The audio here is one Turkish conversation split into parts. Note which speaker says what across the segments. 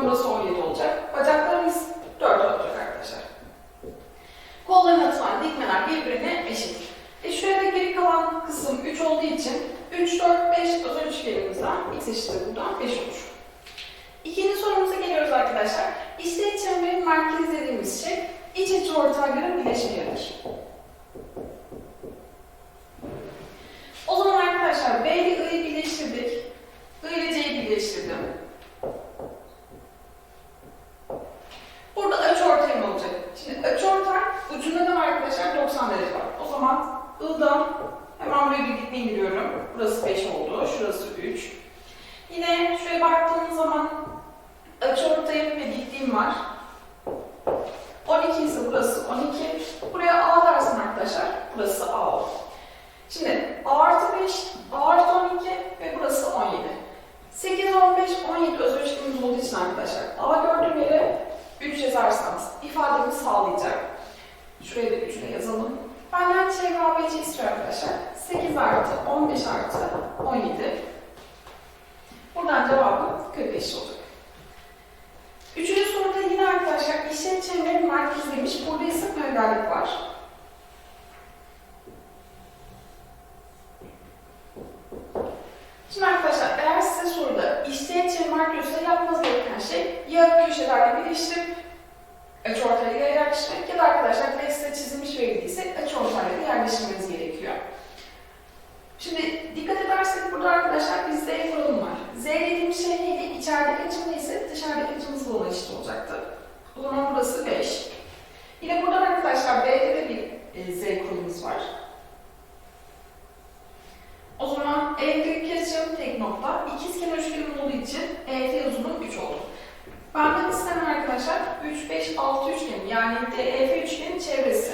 Speaker 1: O zaman burası 17 olacak. Bacaklarımız 4 olacak arkadaşlar. Kollarına atılan dikmeler birbirine eşit. E şuraya da geri kalan kısım 3 olduğu için 3, 4, 5 özel üçgenimizden x eşittir buradan 5 olur. İkinci sorumuza geliyoruz arkadaşlar. İşte çemberin merkezi dediğimiz şey iç açı ortayların bileşimidir. O zaman arkadaşlar B ile I'yi birleştirdik. I ile C'yi birleştirdim. Burada açı ortayım olacak. Şimdi açı ortay ucunda ne var arkadaşlar? 90 derece var. O zaman I'dan hemen buraya bir dikme indiriyorum. Burası 5 oldu. Şurası 3. Yine şuraya baktığımız zaman açı ortayım ve dikliğim var. 12 ise burası 12. Buraya A dersin arkadaşlar. Burası A oldu. Şimdi A artı 5, A artı 12 ve burası 17. 8, 15, 17 öz ölçümümüz olduğu için arkadaşlar A gördüğüm yere 3 yazarsanız ifademi sağlayacak. Şuraya da 3'ü de yazalım. Benden çevre ABC istiyor arkadaşlar. 8 artı 15 artı 17. Buradan cevabım 45 olacak. Üçüncü soruda yine arkadaşlar işlem çemberin merkezi demiş. Burada ise paralellik var. Şimdi arkadaşlar eğer size soruda işlem çember diyorsa yapmanız gereken şey ya birleştirip açı ortaya yerleştirmek ya da arkadaşlar size çizilmiş verildiyse açı ortaya yerleştirmeniz gerekiyor. Şimdi dikkat edersek burada arkadaşlar bir Z kuralım var. Z dediğimiz şey neydi? İçerideki açım neyse dışarıdaki açımız buna eşit olacaktı. O zaman burası 5. Yine burada arkadaşlar B'de de bir e, Z kuralımız var. O zaman E'deki açım tek nokta. İkizkenar üçgenim olduğu için EF uzunluğu 3 oldu. Benden istenen arkadaşlar 3, 5, 6 üçgeni yani DEF üçgenin çevresi.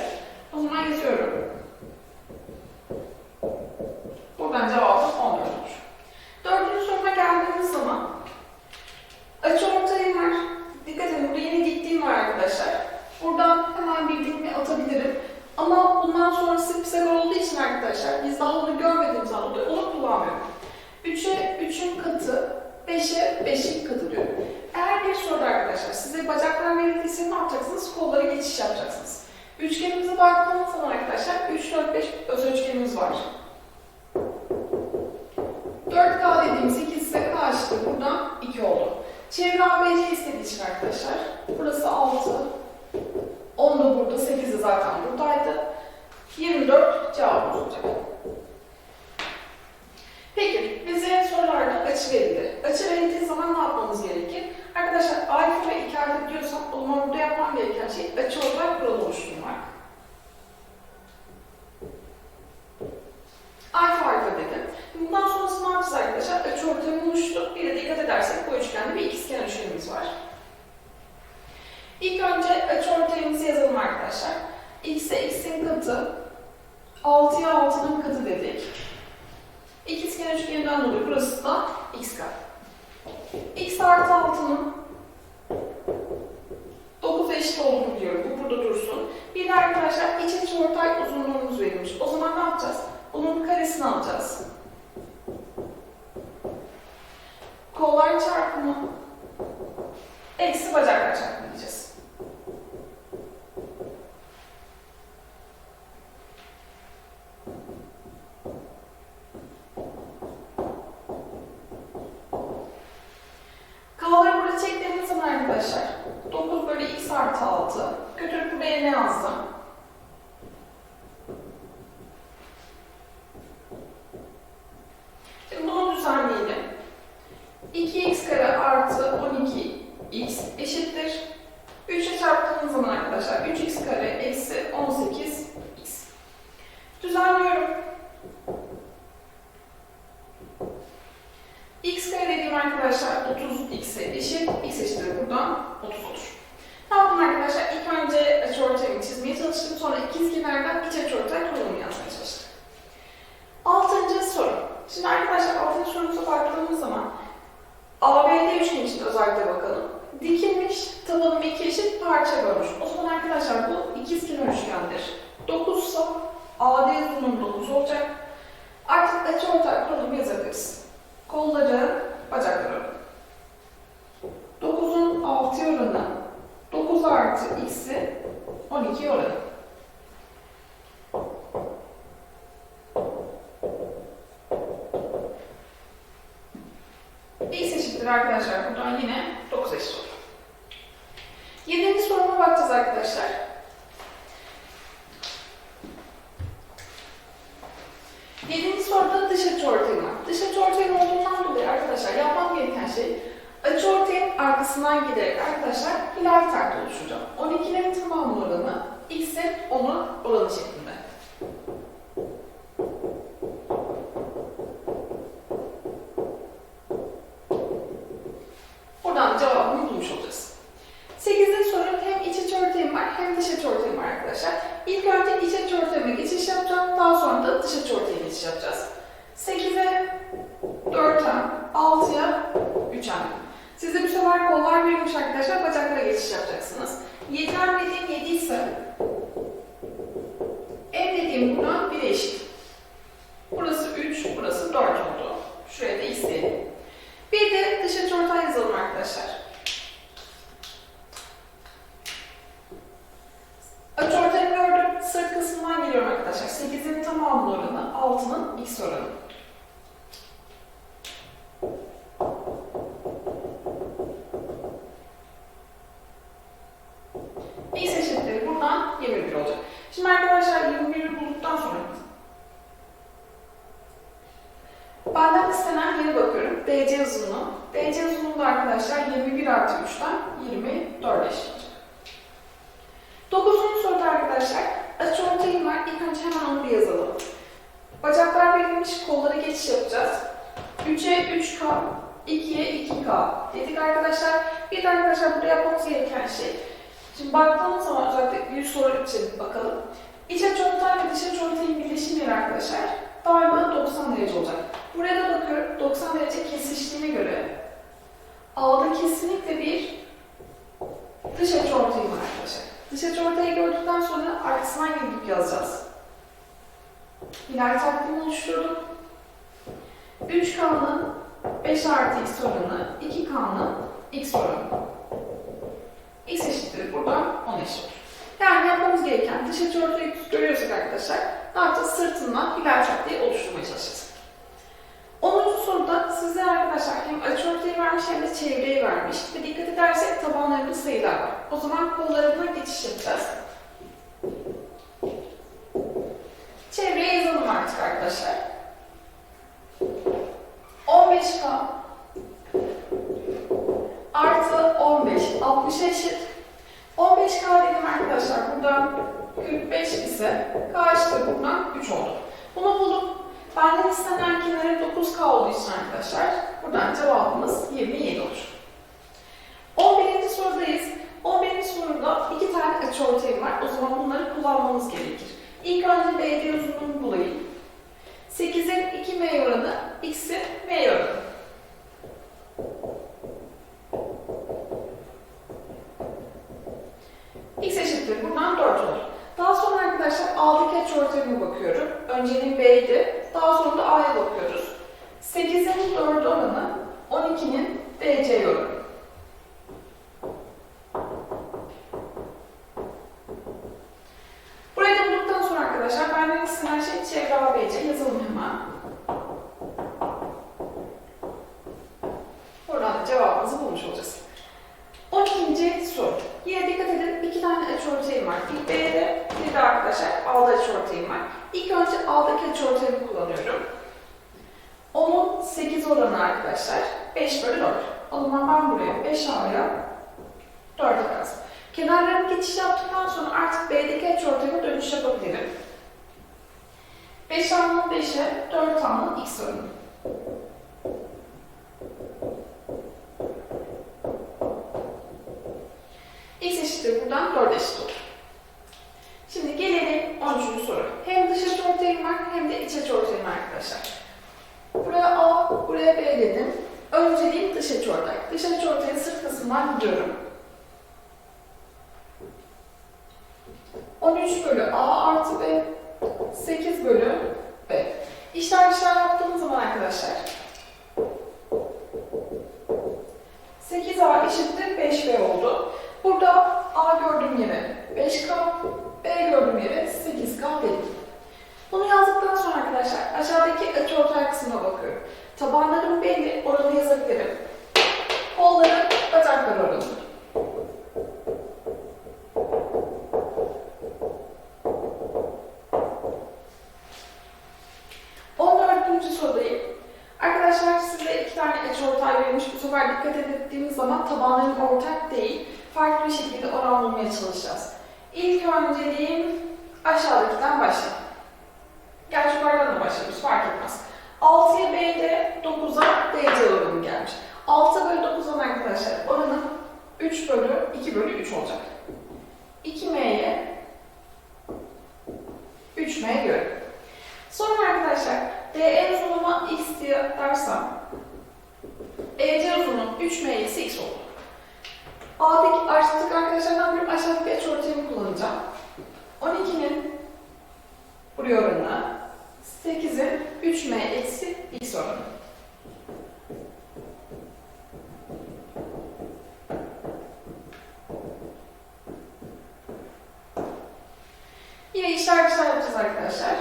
Speaker 1: O zaman yazıyorum. Buradan cevabım 14 olur. Dördüncü soruma geldiğimiz zaman açı ortayım var. Dikkat edin burada yine diktiğim var arkadaşlar. Buradan hemen bir dikme atabilirim. Ama bundan sonrası Pisagor olduğu için arkadaşlar biz daha onu görmediğimiz halde onu kullanmıyorum. 3'e 3'ün katı, 5'e 5'in katı diyorum. Eğer bir soruda arkadaşlar size bacaklar verildiyse ne yapacaksınız? Kollara yapacaksınız. Üçgenimize baktığımız zaman arkadaşlar 3, 4, 5 öz üçgenimiz var. 4K dediğim 8 ise K işte buradan 2 oldu. Çevre ABC istediği için arkadaşlar. Burası 6. 10 da burada, 8 de zaten buradaydı. 24 cevabımız olacak. Peki, bize sorularda açı verildi. Açı verildiği zaman ne yapmamız gerekir? Arkadaşlar alfa ve ikarlık diyorsam o zaman burada yapmam gereken şey açı ortay kuralı oluşturmak. Alfa alfa dedim. Bundan sonrası ne yapacağız arkadaşlar? Açı ortayım oluştu. Bir de dikkat edersek bu üçgende bir ikizkenar üçgenimiz var. İlk önce açı ortayımızı yazalım arkadaşlar. X'e x'in katı, 6'ya 6'nın katı dedik. İkizkenar üçgeninden dolayı burası da x kat. x artı 6'nın 9 eşit olduğunu biliyorum. Bu burada dursun. Bir de arkadaşlar iç açı ortay uzunluğumuz verilmiş. O zaman ne yapacağız? Bunun karesini alacağız. Kollar çarpımı eksi bacaklar çarpımı diyeceğiz. K'ları burada çektiğimiz zaman arkadaşlar 9 bölü x artı 6 götürüp buraya ne yazdım? Şimdi bunu düzenleyelim. 2x kare artı 12x eşittir. 3'e çarptığımız zaman arkadaşlar 3x kare eksi 18x. Düzenliyorum. x kare dediğim arkadaşlar 30x'e eşit. x eşittir buradan 30 olur. Ne yaptım arkadaşlar? İlk önce açıortayımı çizmeye ikizkenardan iç açıortay kurulumu yazmaya çalıştım. Altıncı soru. Şimdi arkadaşlar altıncı sorumuza baktığımız zaman AB ABD üçgeni için özellikle bakalım. Dikilmiş, tabanı iki eşit parça bölmüş. O zaman arkadaşlar bu ikizkenar üçgendir. 9 ise AD uzunluğu 9 olacak. Artık açıortay kurulumu yazabiliriz. Kolları, bacakları. 9'un 6 oranı, 9 artı x'i 12 oranı. Arkadaşlar 21 artı 3'ten 24 eşit olacak. Dokuzuncu soruda arkadaşlar açıortayım var. İlk önce hemen onu bir yazalım. Bacaklar verilmiş, kollara geçiş yapacağız. 3'e 3K, 2'ye 2K dedik arkadaşlar. Bir de arkadaşlar burada yapmamız gereken şey. Şimdi baktığımız zaman özellikle yüz soru için bakalım. İç açıortay ve dış açıortayın birleşim yeri arkadaşlar daima 90 derece olacak. Buraya da bakıyorum 90 derece kesiştiğine göre A'da kesinlikle bir dış açıortayım var arkadaşlar. Dış açıortayı gördükten sonra arkasından gidip yazacağız. Hilal takvimi oluşturdum. 3K'nın 5 artı x oranı, 2K'nın x oranı. x eşittir buradan 10 eşit olur. Yani yapmamız gereken dış açıortayı görüyorsak arkadaşlar ne yapacağız? Sırtından hilal taktiği oluşturmaya çalışacağız. 10. soruda size arkadaşlar hem açıortayı vermiş hem de çevreyi vermiş. Ve dikkat edersek tabanlarında sayılar var. O zaman kollarına geçiş yapacağız. Çevreye yazalım artık arkadaşlar. 15K artı 15, 60 eşit. 15K dedim arkadaşlar. Buradan 45 ise K işte buradan 3 oldu. Bunu buldum. Benden istenen kenarı 9K olduğu için arkadaşlar buradan cevabımız 27 olur. 11. sorudayız. 11. soruda iki tane açıortayım var. O zaman bunları kullanmamız gerekir. İlk önce BD uzunluğunu bulayım. 8'in 2 M oranı, X'in M oranı. X eşittir. Buradan 4 olur. Daha arkadaşlar A'daki açıortayıma bakıyorum. Öncenin B'ydi. Daha sonra da A'ya bakıyoruz. 8'in 4 oranı 12'nin DC oranı. Burayı da bulduktan sonra arkadaşlar benden istenen şey çevre ABC yazalım hemen. Buradan da cevabımızı bulmuş olacağız. 12. soru. Yine dikkat edin iki tane açıortayım var. Bir B'de bir de arkadaşlar A'da açıortayım var. İlk önce A'daki açıortayımı kullanıyorum. Onun 8 oranı arkadaşlar 5 bölü 4. O zaman ben buraya 5 A'ya 4 yazdım. Kenarlarına geçiş yaptıktan sonra artık B'deki açıortayıma dönüş yapabilirim. 5 A'nın 5'e 4 A'nın X oranı. Buradan 4 eşit olur. Şimdi gelelim 13. soru. Hem dış açıortayım var hem de iç var arkadaşlar. Buraya A, buraya B dedim. Önceliğim dış açıortay. Dış açıortayın sırt kısmından gidiyorum. 13 bölü A artı B, 8 bölü B. İşler dışlar yaptığımız zaman arkadaşlar 8A eşittir 5B oldu. Burada A gördüğüm yere 5K, B gördüğüm yere 8K dedim. Bunu yazdıktan sonra arkadaşlar aşağıdaki açıortay kısmına bakıyorum. Tabanlarım belli, oranı yazabilirim. Kolları, bacakları oranı. 14. sorudayım. Arkadaşlar size iki tane açıortay verilmiş. Bu sefer dikkat ettiğimiz zaman tabanların ortak değil, farklı bir şekilde oran bulmaya çalışacağız. İlk önceliğim aşağıdakinden başlayalım. Gerçi yukarıdan da başlıyoruz, fark etmez. 6'ya B'de 9'a DC oranı gelmiş. 6 bölü 9'dan arkadaşlar oranı 3 bölü 2 bölü 3 olacak. 2M'ye 3M göre. Sonra arkadaşlar DE uzunluğuna x diye dersem EC uzunluğu 3M'ye x oldu. A'daki artık arkadaşlar ne yapıyorum? Aşağıdaki açıortayımı kullanacağım. 12'nin buraya oranı 8'in 3M eksi x oranı. Yine işler dışlar yapacağız arkadaşlar.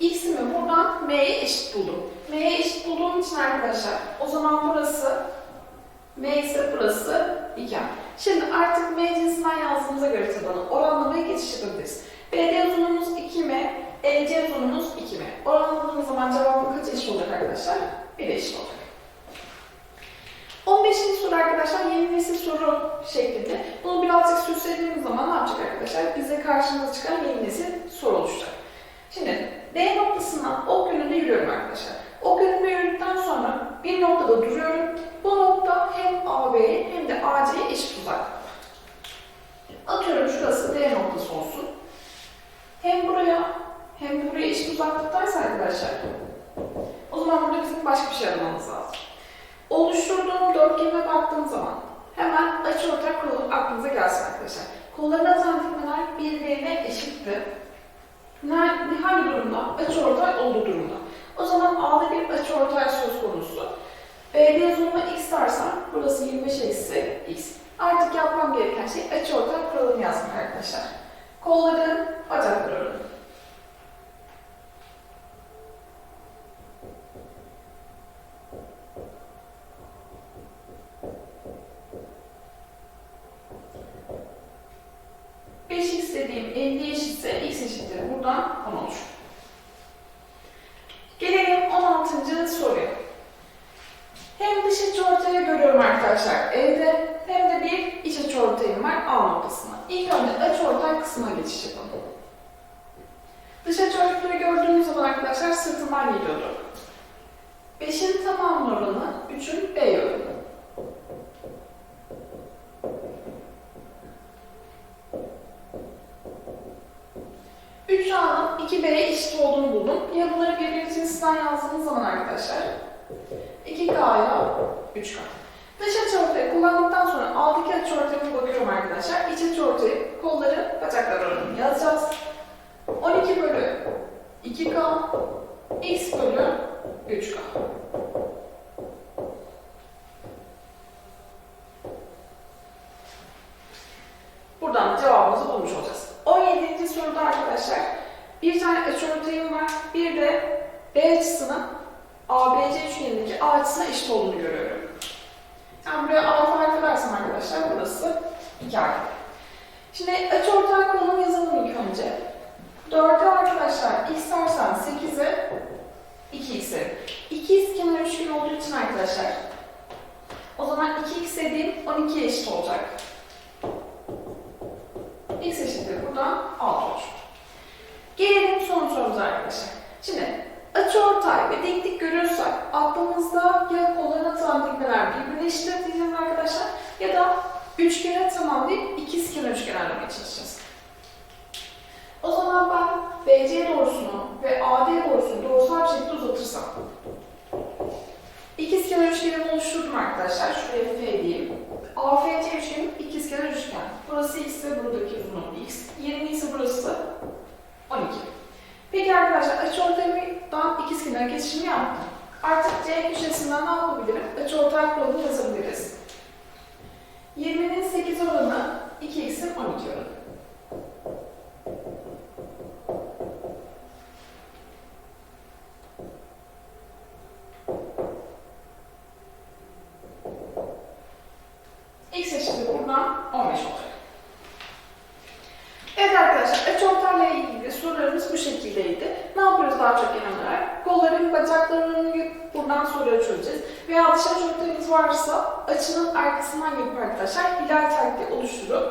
Speaker 1: X'imi buradan M'ye eşit buldum. M'ye eşit bulduğum için arkadaşlar o zaman burası M ise burası 2. Şimdi artık M cinsinden yazdığımıza göre tabanı yapabiliriz. BD uzunluğumuz 2M, EC uzunluğumuz 2M. Oranladığımız zaman cevabım kaç eşit olacak arkadaşlar? 1 eşit olacak. 15. soru arkadaşlar yeni nesil soru şeklinde. Bunu birazcık süslediğimiz zaman ne yapacak arkadaşlar? Bize karşımıza çıkan yeni nesil soru oluşacak. Şimdi D noktasından ok yönünde yürüyorum arkadaşlar. Ok yönünde yürüdükten sonra bir noktada duruyorum. Bu nokta hem AB'ye hem de AC'ye eşit uzak. Atıyorum şurası D noktası olsun. Hem buraya hem buraya eşit uzaklıktaysa arkadaşlar o zaman burada bizim başka bir şey aramamız lazım. Oluşturduğum dörtgene baktığım zaman hemen açıortay kuralım aklınıza gelsin arkadaşlar. Kolların azaltmalar birbirine eşitti. Nerede, hangi durumda? Açıortay olduğu durumda. O zaman A'da bir açıortay söz konusu. B'de uzunluğu x dersem burası 25 eksi x. Artık yapmam gereken şey açıortay kuralını yazmak arkadaşlar. Kolların bacakları oranı. Beş x dediğim 50 eşitse x eşittir. Buradan 10 olur. Gelelim 16. soruya. Hem dış açıortayı görüyorum arkadaşlar evde hem de bir iç açıortayım var A noktasına. İlk önce açıortay kısmına geçiş yapalım. Dış açıortayı gördüğümüz zaman arkadaşlar sırtından geliyordu. 5'in tamamının oranı 3'ün B oranı. Üç A'nın 2B'ye eşit olduğunu buldum. Ya bunları birbirinin cinsinden yazdığımız zaman arkadaşlar 2K'ya 3K. Dış açıortayı kullandıktan sonra A'daki açıortaya bakıyorum arkadaşlar. İç açıortayı kolları bacaklar oranını yazacağız. 12 bölü 2K X bölü 3K. Buradan cevabımızı bulmuş olacağız. 17. soruda arkadaşlar bir tane açıortayım var. Bir de B açısının ABC üçgenindeki A açısına eşit olduğunu görüyorum. Yani buraya A fark edersem arkadaşlar burası 2 A. Şimdi açıortay kuralını yazalım ilk önce. 4'e arkadaşlar x dersen 8'e 2x'e. 2x kenar arkadaşlar o zaman 2x dediğim 12'ye eşit olacak. x eşittir buradan 6 olur. Gelelim son sorumuza arkadaşlar. Şimdi açıortay ve diklik görüyorsak aklımızda ya kolların atılan dikmeler birbirine eşit diyeceğiz arkadaşlar ya da üçgene tamamlayıp ikizkenar üçgen aramaya çalışacağız. BC doğrusunu ve AD doğrusunu doğrusal bir şekilde uzatırsam ikizkenar üçgenimi oluşturdum arkadaşlar. Şuraya F diyeyim. AFC üçgenim ikizkenar üçgen. Burası x ve buradaki uzunluğum x. 20 ise burası 12. Peki arkadaşlar açıortaydan ikizkenar geçişimi yaptım. Artık C köşesinden ne yapabilirim? Açıortay kuralı yazabiliriz. 20'nin 8 oranı 2x'in 12 oranı. X eşittir buradan 15 olacak. Evet arkadaşlar açıortayla ilgili sorularımız bu şekildeydi. Ne yapıyoruz daha çok genel olarak? Kolların, bacakların önünü buradan soruları çözeceğiz. Veya dış açıortayımız varsa açının arkasından gelip arkadaşlar hilal taktiği oluşturup